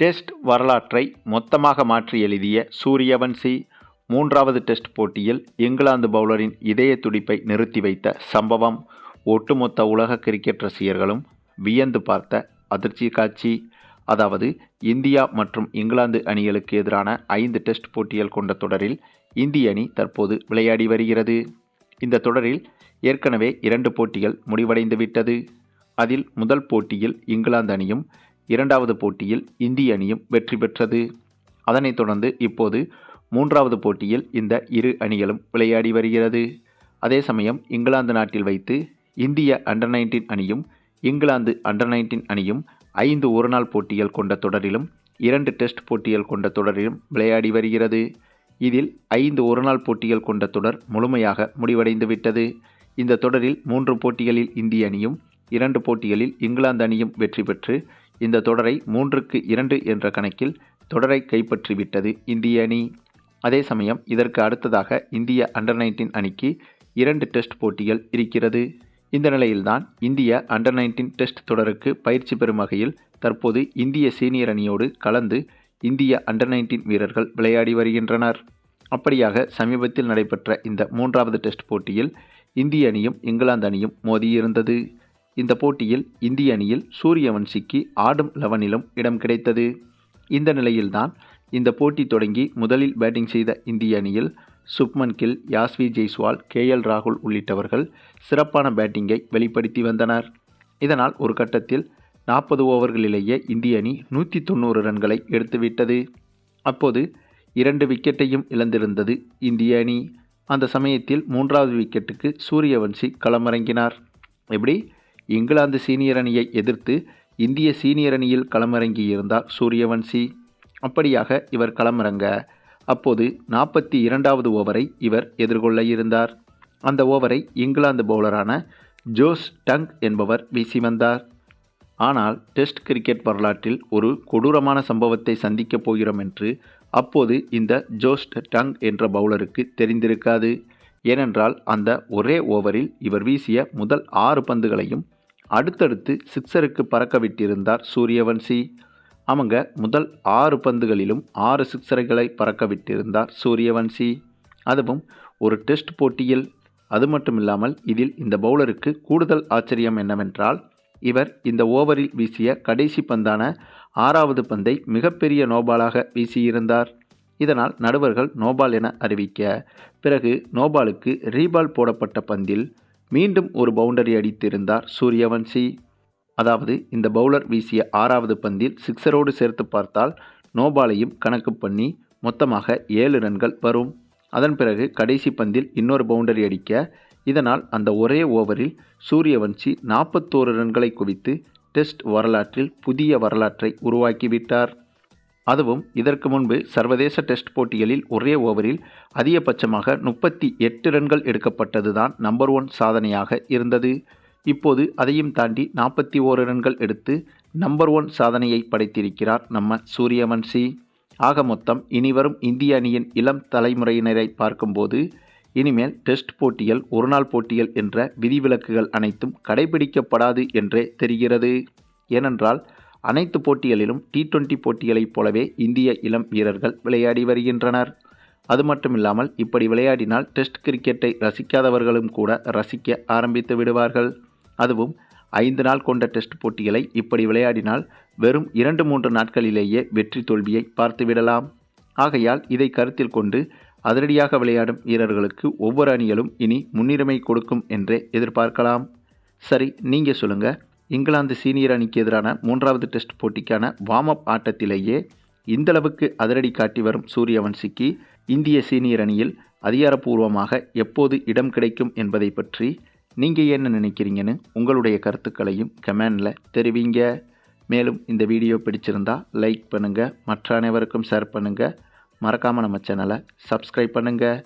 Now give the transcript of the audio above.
Test வரலாற்றை மொத்தமாக மாற்றி எழுதிய சூரியவன்சி மூன்றாவது டெஸ்ட் போட்டியில் இங்கிலாந்து பவுலரின் இதய துடிப்பை நிறுத்தி வைத்த சம்பவம் ஒட்டுமொத்த உலக கிரிக்கெட் ரசிகர்களும் வியந்து பார்த்த அதிர்ச்சி காட்சி. அதாவது இந்தியா மற்றும் இங்கிலாந்து அணிகளுக்கு எதிரான ஐந்து டெஸ்ட் போட்டிகள் கொண்ட தொடரில் இந்திய அணி தற்போது விளையாடி வருகிறது. இந்த தொடரில் ஏற்கனவே இரண்டு போட்டிகள் முடிவடைந்து விட்டது. அதில் முதல் போட்டியில் இங்கிலாந்து அணியும் இரண்டாவது போட்டியில் இந்திய அணியும் வெற்றி பெற்றது. அதனைத் தொடர்ந்து இப்போது மூன்றாவது போட்டியில் இந்த இரு அணிகளும் விளையாடி வருகிறது. அதே சமயம் இங்கிலாந்து நாட்டில் வைத்து இந்திய அண்டர் நைன்டீன் அணியும் இங்கிலாந்து அண்டர் நைன்டீன் அணியும் ஐந்து ஒருநாள் போட்டிகள் கொண்ட தொடரிலும் இரண்டு டெஸ்ட் போட்டிகள் கொண்ட தொடரிலும் விளையாடி வருகிறது. இதில் ஐந்து ஒருநாள் போட்டிகள் கொண்ட தொடர் முழுமையாக முடிவடைந்து விட்டது. இந்த தொடரில் மூன்று போட்டிகளில் இந்திய அணியும் இரண்டு போட்டிகளில் இங்கிலாந்து அணியும் வெற்றி பெற்று இந்த தொடரை மூன்றுக்கு இரண்டு என்ற கணக்கில் தொடரை கைப்பற்றிவிட்டது இந்திய அணி. அதே சமயம் இதற்கு அடுத்ததாக இந்திய அண்டர் நைன்டீன் அணிக்கு இரண்டு டெஸ்ட் போட்டிகள் இருக்கிறது. இந்த நிலையில்தான் இந்திய அண்டர் நைன்டீன் டெஸ்ட் தொடருக்கு பயிற்சி பெறும் வகையில் தற்போது இந்திய சீனியர் அணியோடு கலந்து இந்திய அண்டர் நைன்டீன் வீரர்கள் விளையாடி வருகின்றனர். அப்படியாக சமீபத்தில் நடைபெற்ற இந்த மூன்றாவது டெஸ்ட் போட்டியில் இந்திய அணியும் இங்கிலாந்து அணியும் மோதியிருந்தது. இந்த போட்டியில் இந்திய அணியில் சூரியவன்சிக்கு ஆடும் லெவனிலும் இடம் கிடைத்தது. இந்த நிலையில்தான் இந்த போட்டி தொடங்கி முதலில் பேட்டிங் செய்த இந்திய அணியில் சுப்மன் கில் யாஸ்வி ஜெய்ஸ்வால் கே எல் ராகுல் உள்ளிட்டவர்கள் சிறப்பான பேட்டிங்கை வெளிப்படுத்தி வந்தனர். இதனால் ஒரு கட்டத்தில் நாற்பது ஓவர்களிலேயே இந்திய அணி நூற்றி தொண்ணூறு ரன்களை எடுத்துவிட்டது. அப்போது இரண்டு விக்கெட்டையும் இழந்திருந்தது இந்திய அணி. அந்த சமயத்தில் மூன்றாவது விக்கெட்டுக்கு சூரியவன்சி களமிறங்கினார். எப்படி? இங்கிலாந்து சீனியர் அணியை எதிர்த்து இந்திய சீனியர் அணியில் களமிறங்கியிருந்தார் சூரியவன்சி. அப்படியாக இவர் களமிறங்க. அப்போது நாற்பத்தி இரண்டாவது ஓவரை இவர் எதிர்கொள்ள இருந்தார். அந்த ஓவரை இங்கிலாந்து பவுலரான ஜோஸ் டங் என்பவர் வீசி வந்தார். ஆனால் டெஸ்ட் கிரிக்கெட் வரலாற்றில் ஒரு கொடூரமான சம்பவத்தை சந்திக்கப் போகிறோம் என்று அப்போது இந்த ஜோஸ்ட் டங் என்ற பவுலருக்கு தெரிந்திருக்காது. ஏனென்றால் அந்த ஒரே ஓவரில் இவர் வீசிய முதல் ஆறு பந்துகளையும் அடுத்தடுத்து சிக்ஸருக்கு பறக்க விட்டிருந்தார் சூரியவன்சி. அவங்க முதல் ஆறு பந்துகளிலும் ஆறு சிக்ஸர்களை பறக்க விட்டிருந்தார் சூரியவன்சி. அதுவும் ஒரு டெஸ்ட் போட்டியில். அது மட்டுமில்லாமல் இதில் இந்த பவுலருக்கு கூடுதல் ஆச்சரியம் என்னவென்றால் இவர் இந்த ஓவரில் வீசிய கடைசி பந்தான ஆறாவது பந்தை மிகப்பெரிய நோபாலாக வீசியிருந்தார். இதனால் நடுவர்கள் நோபால் என அறிவிக்க பிறகு நோபாலுக்கு ரீபால் போடப்பட்ட பந்தில் மீண்டும் ஒரு பவுண்டரி அடித்திருந்தார் சூரியவன்சி. அதாவது இந்த பவுலர் வீசிய ஆறாவது பந்தில் சிக்ஸரோடு சேர்த்து பார்த்தால் நோபாலையும் கணக்கு பண்ணி மொத்தமாக ஏழு ரன்கள் வரும். அதன் பிறகு கடைசி பந்தில் இன்னொரு பவுண்டரி அடிக்க இதனால் அந்த ஒரே ஓவரில் சூரியவன்சி நாற்பத்தோரு ரன்களை குவித்து டெஸ்ட் வரலாற்றில் புதிய வரலாற்றை உருவாக்கிவிட்டார் அதுவும் இதற்கு முன்பு சர்வதேச டெஸ்ட் போட்டிகளில் ஒரே ஓவரில் அதிகபட்சமாக முப்பத்தி எட்டு ரன்கள் எடுக்கப்பட்டதுதான் நம்பர் ஒன் சாதனையாக இருந்தது. இப்போது அதையும் தாண்டி நாற்பத்தி ஓரு ரன்கள் எடுத்து நம்பர் ஒன் சாதனையை படைத்திருக்கிறார் நம்ம சூரியவன்சி ஆக மொத்தம் இனிவரும் இந்திய அணியின் இளம் தலைமுறையினரை பார்க்கும்போது இனிமேல் டெஸ்ட் போட்டிகள் ஒருநாள் போட்டிகள் என்ற விதிவிலக்குகள் அனைத்தும் கடைபிடிக்கப்படாது என்றே தெரிகிறது. ஏனென்றால் அனைத்து போட்டிகளிலும் டி டுவெண்டி போட்டிகளைப் போலவே இந்திய இளம் வீரர்கள் விளையாடி வருகின்றனர். அது மட்டுமில்லாமல் இப்படி விளையாடினால் டெஸ்ட் கிரிக்கெட்டை ரசிக்காதவர்களும் கூட ரசிக்க ஆரம்பித்து விடுவார்கள். அதுவும் ஐந்து நாள் கொண்ட டெஸ்ட் போட்டிகளை இப்படி விளையாடினால் வெறும் இரண்டு மூன்று நாட்களிலேயே வெற்றி தோல்வியை பார்த்துவிடலாம் ஆகையால் இதை கருத்தில் கொண்டு அதிரடியாக விளையாடும் வீரர்களுக்கு ஒவ்வொரு அணிகளும் இனி முன்னுரிமை கொடுக்கும் என்றே எதிர்பார்க்கலாம். சரி நீங்கள் சொல்லுங்கள் இங்கிலாந்து சீனியர் அணிக்கு எதிரான மூன்றாவது டெஸ்ட் போட்டிக்கான வார்ம் அப் ஆட்டத்திலேயே இந்தளவுக்கு அதிரடி காட்டி வரும் சூரியவன்சிக்கு இந்திய சீனியர் அணியில் அதிகாரப்பூர்வமாக எப்போது இடம் கிடைக்கும் என்பதை பற்றி நீங்கள் என்ன நினைக்கிறீங்கன்னு உங்களுடைய கருத்துக்களையும் கமெண்டில் தெரிவிங்க. மேலும் இந்த வீடியோ பிடிச்சிருந்தால் லைக் பண்ணுங்கள் மற்ற அனைவருக்கும் ஷேர் பண்ணுங்கள் மறக்காமல் நம்ம சேனலை சப்ஸ்கிரைப் பண்ணுங்கள்